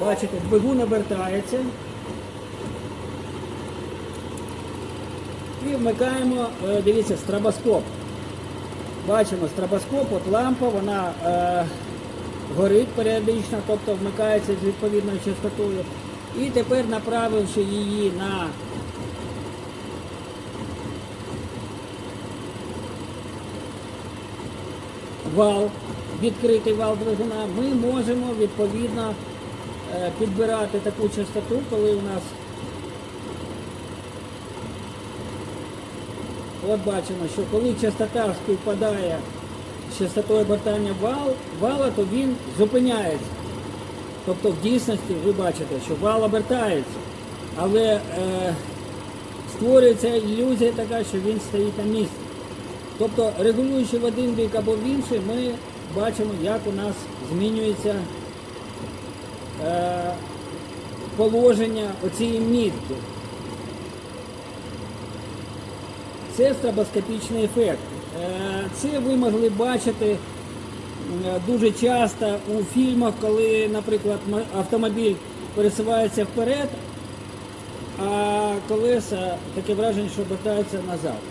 Бачите, двигун обертається. І вмикаємо, е, дивіться, стробоскоп. Бачимо стробоскоп, от лампа, вона е, горить періодично, тобто вмикається з відповідною частотою. І тепер направивши її на вал, відкритий вал двигуна, ми можемо відповідно підбирати таку частоту, коли у нас От бачимо, що коли частота співпадає з частотою обертання вал, вала, то він зупиняється. Тобто в дійсності ви бачите, що вал обертається, але е, створюється ілюзія така, що він стоїть на місці. Тобто, регулюючи в один бік або в інший, ми бачимо, як у нас змінюється е, положення оцієї мітки. Це стробоскопічний ефект. Е, Це ви могли бачити е, дуже часто у фільмах, коли, наприклад, автомобіль пересувається вперед, а колеса таке враження, що обертаються назад.